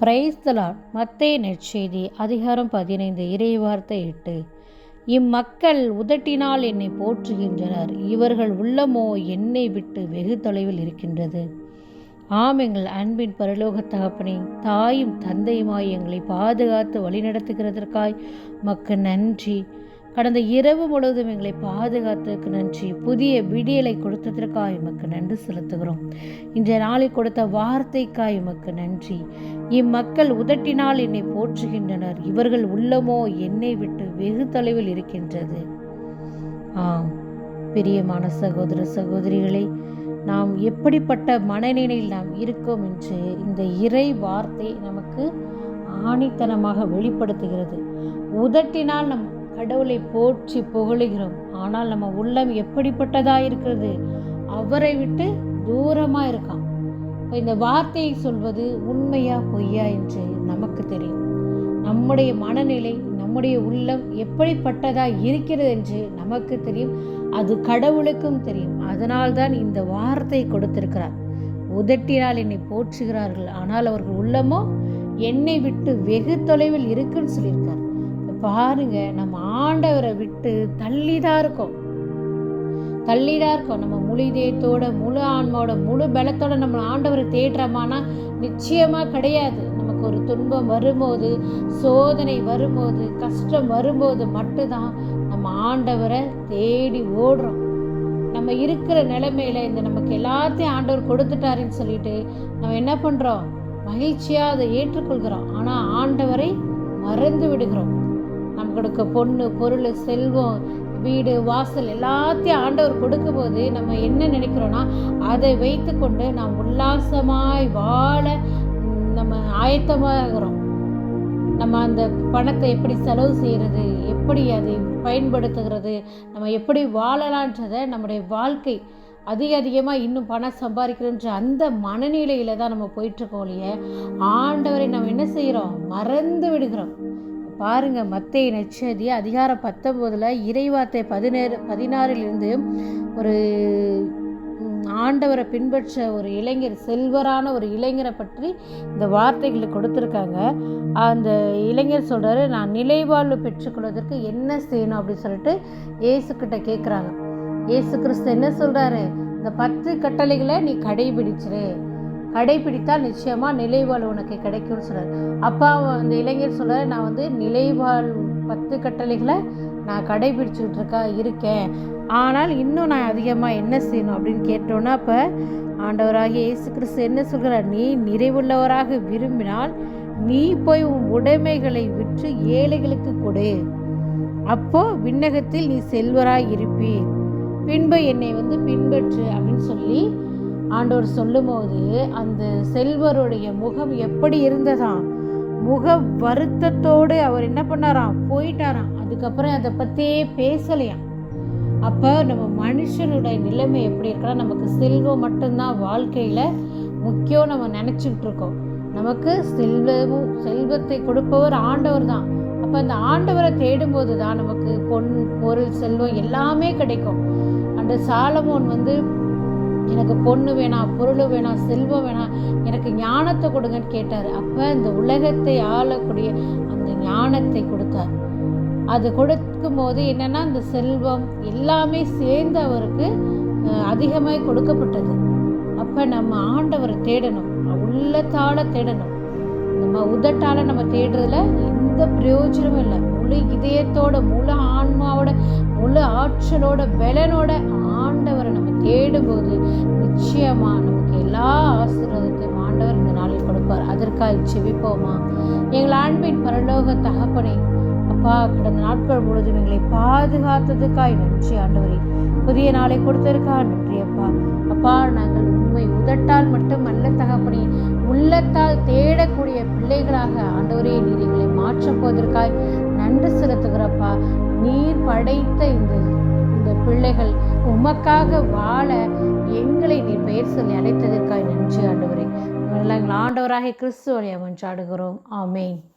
Praise the Lord மத்தே நெற்செய்தி அதிகாரம் பதினைந்து இறைவார்த்தை எட்டு. இம்மக்கள் உதட்டினால் என்னை போற்றுகின்றனர். இவர்கள் உள்ளமோ என்னை விட்டு வெகு தொலைவில் இருக்கின்றது. ஆம் எங்கள் அன்பின் பரலோக தகப்பனை தாயும் தந்தையுமாய் எங்களை பாதுகாத்து வழிநடத்துகிறதற்காய் மக்கு நன்றி. கடந்த இரவு முழுவதும் எங்களை பாதுகாத்ததுக்கு நன்றி. புதிய விடியலை கொடுத்ததற்காக எமக்கு நன்றி செலுத்துகிறோம். இன்றைய நாளை கொடுத்த வார்த்தைக்காய் எமக்கு நன்றி. இம்மக்கள் உதட்டினால் என்னை போற்றுகின்றனர். இவர்கள் உள்ளமோ என்னை விட்டு வெகு தொலைவில் இருக்கின்றது. ஆம் பிரியமான சகோதர சகோதரிகளை நாம் எப்படிப்பட்ட மனநிலையில் நாம் இருக்கோம் என்று இந்த இறை வார்த்தை நமக்கு ஆணித்தனமாக வெளிப்படுத்துகிறது. உதட்டினால் நம் கடவுளை போற்றி புகழுகிறோம். ஆனால் நம்ம உள்ளம் எப்படிப்பட்டதா இருக்கிறது? அவரை விட்டு தூரமா இருக்கான் இந்த வார்த்தையை சொல்வது உண்மையா பொய்யா என்று நமக்கு தெரியும். நம்முடைய மனநிலை நம்முடைய உள்ளம் எப்படிப்பட்டதா இருக்கிறது என்று நமக்கு தெரியும். அது கடவுளுக்கும் தெரியும். அதனால்தான் இந்த வார்த்தை கொடுத்திருக்கிறார். உதட்டினால் என்னை போற்றுகிறார்கள். ஆனால் அவர்கள் உள்ளமோ என்னை விட்டு வெகு தொலைவில் இருக்குன்னு சொல்லியிருக்கார். பாருங்க நம்ம ஆண்டவரை விட்டு தள்ளிதான் இருக்கோம். தள்ளிதான் இருக்கோம். நம்ம முழு இதயத்தோட முழு ஆன்மாவோட முழு பலத்தோட நம்ம ஆண்டவரை தேடுறோமானா நிச்சயமா கிடையாது. நமக்கு ஒரு துன்பம் வரும்போது சோதனை வரும்போது கஷ்டம் வரும்போது மட்டும்தான் நம்ம ஆண்டவரை தேடி ஓடுறோம். நம்ம இருக்கிற நிலைமையில இந்த நமக்கு எல்லாத்தையும் ஆண்டவர் கொடுத்துட்டாருன்னு சொல்லிட்டு நம்ம என்ன பண்றோம்? மகிழ்ச்சியா அதை ஏற்றுக்கொள்கிறோம். ஆனா ஆண்டவரை மறந்து விடுகிறோம். நம்மளுக்கு பொண்ணு பொருள் செல்வம் வீடு வாசல் எல்லாத்தையும் ஆண்டவர் கொடுக்கும்போது நம்ம என்ன நினைக்கிறோன்னா அதை வைத்து கொண்டு நாம் உல்லாசமாய் வாழ நம்ம ஆயத்தமாகிறோம். நம்ம அந்த பணத்தை எப்படி செலவு செய்கிறது எப்படி அதை பயன்படுத்துகிறது நம்ம எப்படி வாழலான்றதை நம்முடைய வாழ்க்கை அதிக அதிகமாக இன்னும் பணம் சம்பாதிக்கிறோன்ற அந்த மனநிலையில் தான் நம்ம போயிட்டுருக்கோம் இல்லையே ஆண்டவரை நம்ம என்ன செய்கிறோம் மறந்து விடுகிறோம். பாருங்க மத்திய நச்சதி அதிகாரம் பத்தொம்போதில் இறைவார்த்தை பதினேழு பதினாறிலிருந்து ஒரு ஆண்டவரை பின்பற்ற ஒரு இளைஞர் செல்வரான ஒரு இளைஞரை பற்றி இந்த வார்த்தைகளை கொடுத்துருக்காங்க. அந்த இளைஞர் சொல்கிறாரு நான் நிலைவாழ்வு பெற்றுக்கொள்வதற்கு என்ன செய்யணும்? அப்படின்னு சொல்லிட்டு ஏசுக்கிட்ட கேட்குறாங்க ஏசு கிறிஸ்து என்ன சொல்கிறாரு இந்த பத்து கட்டளைகளை நீ கடைபிடிச்சிரு. கடைபிடித்தால் நிச்சயமாக நிலைவாழ்வு உனக்கு கிடைக்கும்னு சொல்கிறார் அப்பா அந்த இளைஞர் சொல்கிறார் நான் வந்து நிலைவாழ் பத்து கட்டளைகளை நான் கடைபிடிச்சிக்கிட்டு இருக்கா இருக்கேன். ஆனால் இன்னும் நான் அதிகமாக என்ன செய்யணும்? அப்படின்னு கேட்டோன்னா அப்போ ஆண்டவராகிய இயேசு கிறிஸ்து என்ன சொல்கிறார்? நீ நிறைவுள்ளவராக விரும்பினால் நீ போய் உன் உடைமைகளை விற்று ஏழைகளுக்கு கொடு. அப்போ விண்ணகத்தில் நீ செல்வராய் இருப்பீர். பின்பு என்னை வந்து பின்பற்று அப்படின்னு சொல்லி ஆண்டவர் சொல்லும்போது அந்த செல்வருடைய முகம் எப்படி இருந்ததாம்? முக வருத்தத்தோடு அவர் என்ன பண்ணாராம்? போயிட்டாராம். அதுக்கப்புறம் அதை பற்றியே பேசலையாம். அப்போ நம்ம மனுஷனுடைய நிலைமை எப்படி இருக்குன்னா நமக்கு செல்வம் மட்டும்தான் வாழ்க்கையில் முக்கியம் நம்ம நினச்சிக்கிட்டு இருக்கோம். நமக்கு செல்வமும் செல்வத்தை கொடுப்பவர் ஆண்டவர் தான். அப்போ அந்த ஆண்டவரை தேடும்போது தான் நமக்கு பொன் பொருள் செல்வம் எல்லாமே கிடைக்கும். அந்த சாலமோன் வந்து எனக்கு பொண்ணு வேணாம் பொருள் வேணாம் செல்வம் வேணாம் எனக்கு ஞானத்தை கொடுங்கன்னு கேட்டார். அப்போ இந்த உலகத்தை ஆளக்கூடிய அந்த ஞானத்தை கொடுத்தார். அது கொடுக்கும் போது என்னன்னா அந்த செல்வம் எல்லாமே சேர்ந்து அவருக்கு அதிகமாக கொடுக்கப்பட்டது. அப்போ நம்ம ஆண்டவரை தேடணும். உள்ளத்தால் தேடணும். நம்ம உதட்டால் நம்ம தேடுறதுல எந்த பிரயோஜனமும் இல்லை. முழு இதயத்தோட முழு ஆன்மாவோட முழு ஆற்றலோட பலனோட ஆண்டவரை நம்ம தேடும்போது நிச்சயமா நமக்கு எல்லா ஆசீர்வாதத்தையும் ஆண்டவர் இந்த நாளில் கொடுப்பார். அதற்காக செவிப்போமா எங்கள் அன்பின் பரலோக தகப்பனை அப்பா கடந்த நாட்கள் முழுவதும் எங்களை பாதுகாத்ததுக்காய் நன்றி ஆண்டவரே. புதிய நாளை கொடுத்ததற்காக நன்றி அப்பா. அப்பா நாங்கள் உண்மை உதட்டால் மட்டும் அல்ல தகப்பனே உள்ளத்தால் தேடக்கூடிய பிள்ளைகளாக ஆண்டவரே நீர் எங்களை மாற்றப் போவதற்காய் நன்றி செலுத்துகிறப்பா. நீர் படைத்த இந்த இந்த பிள்ளைகள் உமக்காக வாழ எங்களை நீ பெயர் சொல்லி அழைத்ததற்காக நன்றி ஆண்டவரே. எங்கள் ஆண்டவராக கிறிஸ்துவனை மன்றாடுகிறோம். ஆமேன்.